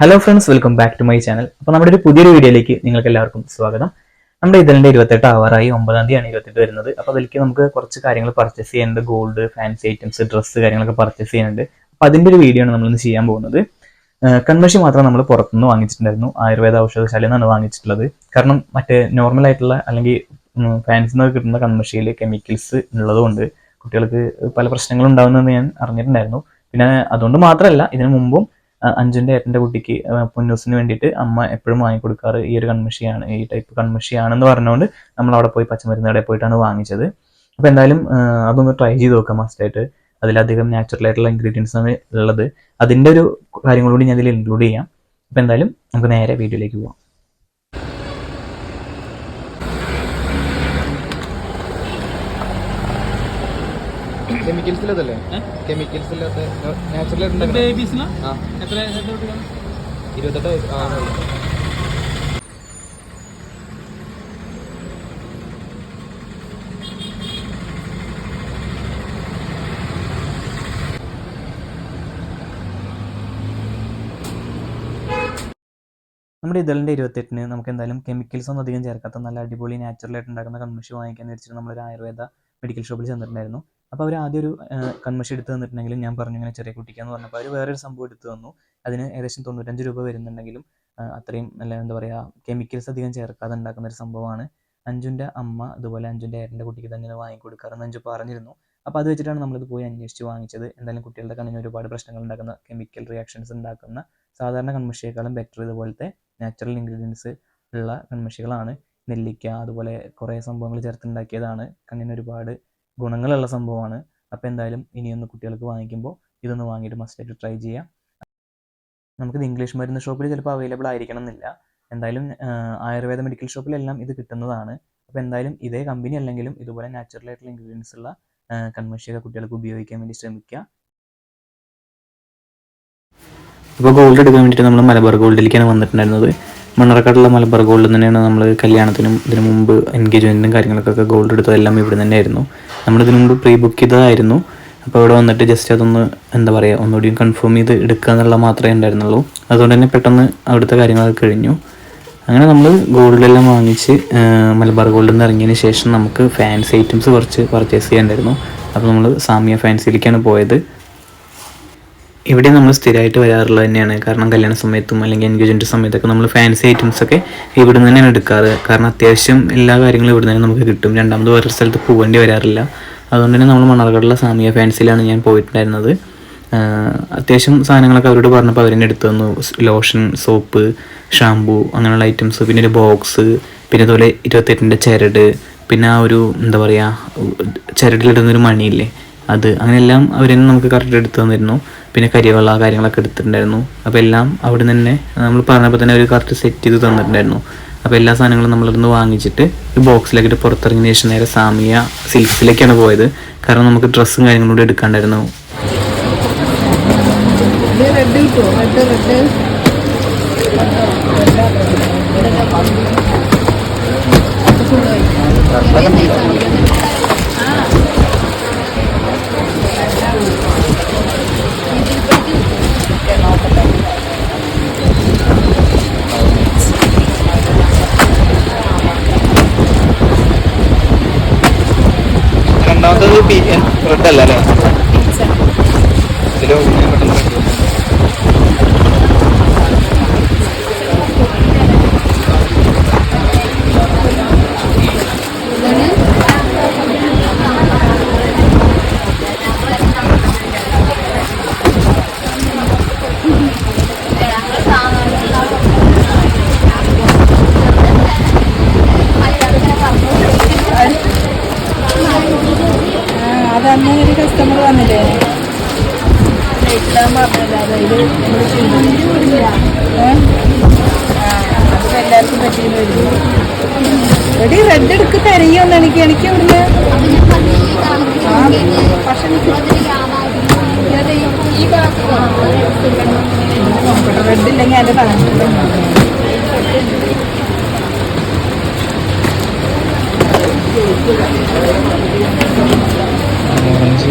Hello friends welcome back to my channel അപ്പോൾ നമ്മുടെ ഒരു പുതിയൊരു വീഡിയോയിലേക്ക് നിങ്ങൾക്ക് എല്ലാവർക്കും സ്വാഗതം. നമ്മുടെ ഇതിലെ ഇരുപത്തെട്ട് ആവാറായി ഒമ്പതാം തീയതിയാണ് ഇരുപത്തെട്ട് വരുന്നത്. അപ്പോൾ അതിലേക്ക് നമുക്ക് കുറച്ച് കാര്യങ്ങൾ പർച്ചേസ് ചെയ്യാനുണ്ട്. ഗോൾഡ് ഫാൻസി ഐറ്റംസ് ഡ്രസ്സ് കാര്യങ്ങളൊക്കെ പർച്ചേസ് ചെയ്യാനുണ്ട്. അപ്പോൾ അതിന്റെ ഒരു വീഡിയോ ആണ് നമ്മളിന്ന് ചെയ്യാൻ പോകുന്നത്. കൺമഷി മാത്രം നമ്മൾ പുറത്തുനിന്ന് വാങ്ങിച്ചിട്ടുണ്ടായിരുന്നു. ആയുർവേദ ഔഷധശാലയിൽ നിന്നാണ് വാങ്ങിച്ചിട്ടുള്ളത്. കാരണം മറ്റേ നോർമൽ ആയിട്ടുള്ള അല്ലെങ്കിൽ ഫാൻസിൽ നിന്ന് കിട്ടുന്ന കൺമഷിയിൽ കെമിക്കൽസ് ഉള്ളതുകൊണ്ട് കുട്ടികൾക്ക് പല പ്രശ്നങ്ങളും ഉണ്ടാകുന്നതെന്ന് ഞാൻ അറിഞ്ഞിട്ടുണ്ടായിരുന്നു. പിന്നെ അതുകൊണ്ട് മാത്രമല്ല ഇതിനു മുമ്പും അഹ് ഏട്ടന്റെ കുട്ടിക്ക് പൊന്നൂസിന് വേണ്ടിയിട്ട് അമ്മ എപ്പോഴും വാങ്ങിക്കൊടുക്കാറ് ഈ ഒരു കൺമഷിയാണ് ഈ ടൈപ്പ് കൺമഷിയാണെന്ന് പറഞ്ഞുകൊണ്ട് നമ്മൾ അവിടെ പോയി പച്ചമരുന്ന് കടയിൽ പോയിട്ടാണ് വാങ്ങിച്ചത്. അപ്പോൾ എന്തായാലും അതൊന്ന് ട്രൈ ചെയ്ത് നോക്കാം മസ്റ്റായിട്ട് അതിലധികം നാച്ചുറൽ ആയിട്ടുള്ള ഇൻഗ്രീഡിയൻസ് ആണ് ഉള്ളത്. അതിന്റെ ഒരു കാര്യങ്ങളും കൂടി ഞാൻ ഇതിൽ ഇൻക്ലൂഡ് ചെയ്യാം. അപ്പോൾ എന്തായാലും നമുക്ക് നേരെ വീഡിയോയിലേക്ക് പോവാം. എത്ര കുട്ടികളാണ്? ഇരുപത്തെട്ട് ആ നമ്മുടെ ഇതളിന്റെ ഇരുപത്തെട്ടിന് നമുക്ക് എന്തായാലും കെമിക്കൽസ് ഒന്നും അധികം ചേർക്കാത്ത നല്ല അടിപൊളി നാച്ചുറൽ ആയിട്ട് ഉണ്ടാക്കുന്ന കൺമിഷ് വാങ്ങിക്കാൻ വെച്ചിട്ട് നമ്മളൊരു ആയുർവേദ മെഡിക്കൽ ഷോപ്പിൽ ചെന്നിട്ടുണ്ടായിരുന്നു. അപ്പോൾ അവർ ആദ്യം ഒരു കൺമഷി എടുത്ത് തന്നിട്ടുണ്ടെങ്കിലും ഞാൻ പറഞ്ഞു ഇങ്ങനെ ചെറിയ കുട്ടിക്കാന്ന് പറഞ്ഞപ്പോൾ അവർ വേറൊരു സംഭവം എടുത്ത് തന്നു. അതിന് ഏകദേശം തൊണ്ണൂറ്റഞ്ച് രൂപ വരുന്നുണ്ടെങ്കിലും അത്രയും നല്ല എന്താ പറയുക കെമിക്കൽസ് അധികം ചേർക്കാതെ ഉണ്ടാക്കുന്ന ഒരു സംഭവമാണ്. അഞ്ജുന്റെ അമ്മ അതുപോലെ അഞ്ജുന്റെ ഏട്ടന്റെ കുട്ടിക്ക് തന്നെ വാങ്ങിക്കൊടുക്കാറെന്ന് അഞ്ജു പറഞ്ഞിരുന്നു അപ്പോൾ അത് വെച്ചിട്ടാണ് നമ്മളിത് പോയി അന്വേഷിച്ച് വാങ്ങിച്ചത്. എന്തായാലും കുട്ടികളുടെ കണ്ണിന് ഒരുപാട് പ്രശ്നങ്ങൾ ഉണ്ടാക്കുന്ന കെമിക്കൽ റിയാക്ഷൻസ് ഉണ്ടാക്കുന്ന സാധാരണ കൺമഷിയേക്കാളും ബെറ്റർ ഇതുപോലത്തെ നാച്ചുറൽ ഇൻഗ്രീഡിയൻസ് ഉള്ള കൺമഷികളാണ്. നെല്ലിക്ക അതുപോലെ കുറേ സംഭവങ്ങൾ ചേർത്തുണ്ടാക്കിയതാണ് കണ്ണിന് ഒരുപാട് ഗുണങ്ങളുള്ള സംഭവമാണ്. അപ്പോൾ എന്തായാലും ഇനിയൊന്ന് കുട്ടികൾക്ക് വാങ്ങിക്കുമ്പോൾ ഇതൊന്ന് വാങ്ങിയിട്ട് മസ്റ്റായിട്ട് ട്രൈ ചെയ്യാം. നമുക്കിത് ഇംഗ്ലീഷ് മരുന്ന് ഷോപ്പിൽ ചിലപ്പോൾ അവൈലബിൾ ആയിരിക്കണം എന്നില്ല. എന്തായാലും ആയുർവേദ മെഡിക്കൽ ഷോപ്പിലെല്ലാം ഇത് കിട്ടുന്നതാണ്. അപ്പോൾ എന്തായാലും ഇതേ കമ്പനി അല്ലെങ്കിലും ഇതുപോലെ നാച്ചുറൽ ആയിട്ടുള്ള ഇൻഗ്രീഡിയൻസ് ഉള്ള ആഹ്, കുട്ടികൾക്ക് ഉപയോഗിക്കാൻ വേണ്ടി ശ്രമിക്കുക. ഇപ്പോൾ ഗോൾഡ് എടുക്കാൻ വേണ്ടിയിട്ട് നമ്മൾ മലബാർ ഗോൾഡിലേക്കാണ് വന്നിട്ടുണ്ടായിരുന്നത്. മണ്ണറക്കാടുള്ള മലബാർ ഗോൾഡ് തന്നെയാണ് നമ്മൾ കല്യാണത്തിനും ഇതിനു മുമ്പ് എൻഗേജ്മെന്റിനും കാര്യങ്ങൾക്കൊക്കെ ഗോൾഡ് എടുത്തതെല്ലാം ഇവിടെ തന്നെയായിരുന്നു. നമ്മൾ ഇതിനു മുമ്പ് പ്രീ ബുക്ക് ചെയ്തതായിരുന്നു. അപ്പോൾ ഇവിടെ വന്നിട്ട് ജസ്റ്റ് അതൊന്ന് എന്താ പറയുക ഒന്നുകൂടി കൺഫേം ചെയ്ത് എടുക്കുക എന്നുള്ള മാത്രമേ ഉണ്ടായിരുന്നുള്ളൂ. അതുകൊണ്ട് തന്നെ പെട്ടെന്ന് അവിടുത്തെ കാര്യങ്ങളൊക്കെ കഴിഞ്ഞു. അങ്ങനെ നമ്മൾ ഗോൾഡെല്ലാം വാങ്ങിച്ച് മലബാർ ഗോൾഡിൽ നിന്ന് ഇറങ്ങിയതിന് ശേഷം നമുക്ക് ഫാൻസി ഐറ്റംസ് കുറച്ച് പർച്ചേസ് ചെയ്യാനുണ്ടായിരുന്നു. അപ്പോൾ നമ്മൾ സാമിയ ഫാൻസിയിലേക്കാണ് പോയത്. ഇവിടെ നമ്മൾ സ്ഥിരമായിട്ട് വരാറുള്ളത് തന്നെയാണ്. കാരണം കല്യാണ സമയത്തും അല്ലെങ്കിൽ എൻഗേജ്മെന്റ് സമയത്തൊക്കെ നമ്മൾ ഫാൻസി ഐറ്റംസൊക്കെ ഇവിടെ നിന്ന് തന്നെയാണ് എടുക്കാറ്. കാരണം അത്യാവശ്യം എല്ലാ കാര്യങ്ങളും ഇവിടെ നിന്ന് നമുക്ക് കിട്ടും. രണ്ടാമത് വേറൊരു സ്ഥലത്ത് പോകേണ്ടി വരാറില്ല. അതുകൊണ്ട് തന്നെ നമ്മൾ മണർകടല സാമിയ ഫാൻസിയിലാണ് ഞാൻ പോയിട്ടുണ്ടായിരുന്നത്. അത്യാവശ്യം സാധനങ്ങളൊക്കെ അവരോട് പറഞ്ഞപ്പോൾ അവരെന്നെ എടുത്തു തന്നു. ലോഷൻ സോപ്പ് ഷാമ്പു അങ്ങനെയുള്ള ഐറ്റംസ് പിന്നെ ഒരു ബോക്സ് പിന്നെ അതുപോലെ ഇരുപത്തെട്ടിന്റെ ചരട്. പിന്നെ ആ ഒരു എന്താ പറയുക ചരടിലിടുന്നൊരു മണിയില്ലേ? അത് അങ്ങനെയെല്ലാം അവർ തന്നെ നമുക്ക് കറക്റ്റ് എടുത്ത് തന്നിരുന്നു. പിന്നെ കരിവെള്ള കാര്യങ്ങളൊക്കെ എടുത്തിട്ടുണ്ടായിരുന്നു. അപ്പോൾ എല്ലാം അവിടെ നിന്ന് തന്നെ നമ്മൾ പറഞ്ഞപ്പോൾ തന്നെ അവർ കറക്റ്റ് സെറ്റ് ചെയ്ത് തന്നിട്ടുണ്ടായിരുന്നു. അപ്പോൾ എല്ലാ സാധനങ്ങളും നമ്മളിന്ന് വാങ്ങിച്ചിട്ട് ഈ ബോക്സിലേക്കിട്ട് പുറത്തിറങ്ങിയ ശേഷം നേരെ സാമിയ സിൽക്സിലേക്കാണ് പോയത്. കാരണം നമുക്ക് ഡ്രസ്സും കാര്യങ്ങളും കൂടി എടുക്കാണ്ടായിരുന്നു കിട്ടുമോ റെഡ് റെഡ് രണ്ടാമത്തത് റെഡ് അല്ല അല്ലേ ഇതിൽ എല്ലാവർക്കും പറ്റിയെന്ന് വരും എടി റെഡ് എടുക്ക് തരയൊന്നും എനിക്ക് എനിക്ക് ഇവിടുന്ന്. പക്ഷെ റെഡ് ഇല്ലെങ്കിൽ അതിന്റെ കണക്കില്ല ഓറഞ്ച്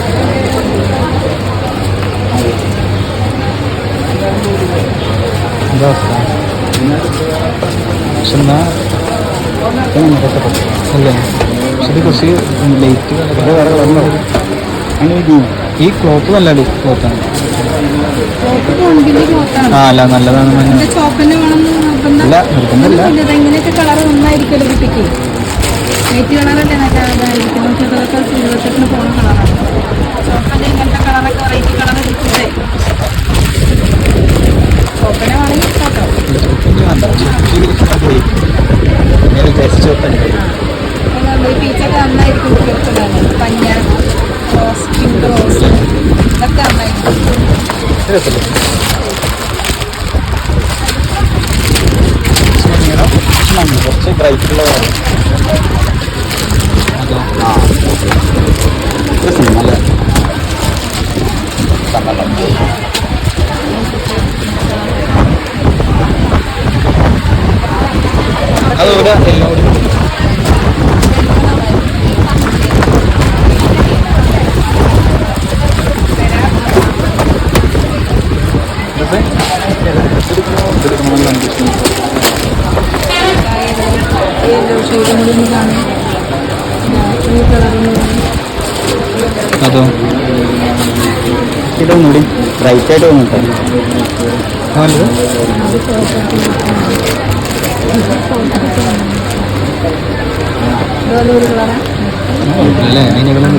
അവസ്ഥ പക്ഷെ എന്നാ അല്ലേ പക്ഷെ ഇത് കുറച്ച് ലൈറ്റ് ഈ ക്ലോത്ത് നല്ല അടി ക്ലോത്താണ് ആ അല്ല നല്ലതാണ് ഇല്ല നിർബന്ധമില്ല കളറൊക്കെ ഇങ്ങനത്തെ കളർ നന്നായിരിക്കുമല്ലോ കുട്ടിക്ക് ലൈറ്റ് കളറല്ലേ നല്ല ഇതായിരിക്കും നമുക്ക് ഇതൊക്കെ ഇരുപത്തെട്ടിന് പോണ കളറാണ് ചോപ്പന്റെ ഇങ്ങനത്തെ കളറൊക്കെ വെറൈറ്റി കളർ എടുക്കുന്നത് ചോപ്പനെ വേണമെങ്കിൽ ചോട്ടോ ഈ പീച്ചൊക്കെ നന്നായിരിക്കും കുട്ടികൾക്കുണ്ടാകുന്നത് പഞ്ഞ റോസ് പിങ്ക് റോസ് ഇതൊക്കെ നന്നായിരിക്കും. കുറച്ച് ബ്രൈറ്റ് ഉള്ളതാണ് നല്ല അതുകൂടെ എല്ലാം കൂടി യെല്ലോ എല്ലാവരും കൂടി അതോ ഇതൊന്നുകൂടി ബ്രൈറ്റ് ആയിട്ട് തോന്നിട്ടെ. നല്ലത് ഇതുപോലെ ഒരു കളറാണ് അല്ലേ അതിനെല്ലാം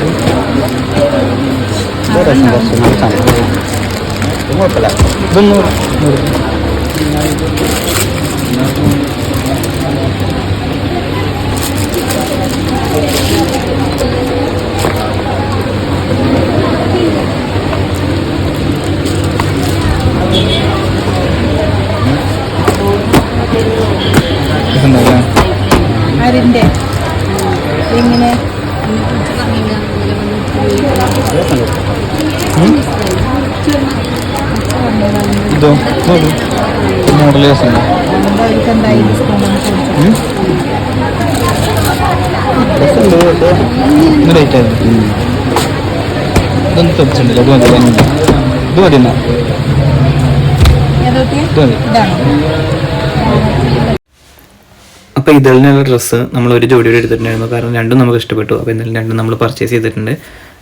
കുഴപ്പമില്ല ഇതൊന്നും ഇതോ മോഡൽ ഇതാണോ അപ്പോൾ ഇതളിനുള്ള ഡ്രസ്സ് നമ്മൾ ഒരു ജോഡിയോടെ എടുത്തിട്ടുണ്ടായിരുന്നു കാരണം രണ്ടും നമുക്ക് ഇഷ്ടപ്പെട്ടു. അപ്പോൾ എന്തായാലും രണ്ടും നമ്മൾ പർച്ചേസ് ചെയ്തിട്ടുണ്ട്.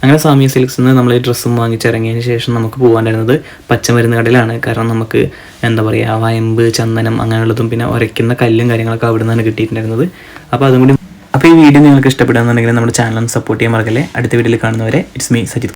അങ്ങനെ സാമിയ സിൽക്സ് നിന്ന് നമ്മൾ ഈ ഡ്രസ്സും വാങ്ങിച്ചിറങ്ങിയതിന് ശേഷം നമുക്ക് പോകാണ്ടിരുന്നത് പച്ചമരുന്ന് കടയിലാണ് കാരണം നമുക്ക് എന്താ പറയുക വയമ്പ് ചന്ദനം അങ്ങനെയുള്ളതും പിന്നെ ഉരയ്ക്കുന്ന കല്ലും കാര്യങ്ങളൊക്കെ അവിടെ നിന്നാണ് കിട്ടിയിട്ടുണ്ടായിരുന്നത്. അപ്പോൾ അതും കൂടി അപ്പോൾ ഈ വീഡിയോ നിങ്ങൾക്ക് ഇഷ്ടപ്പെടുകയാണെന്നുണ്ടെങ്കിൽ നമ്മുടെ ചാനൽ സപ്പോർട്ട് ചെയ്യാൻ മറക്കല്ലേ. അടുത്ത വീഡിയോയിൽ കാണുന്നവരെ ഇറ്റ്സ് മീ സജിത്.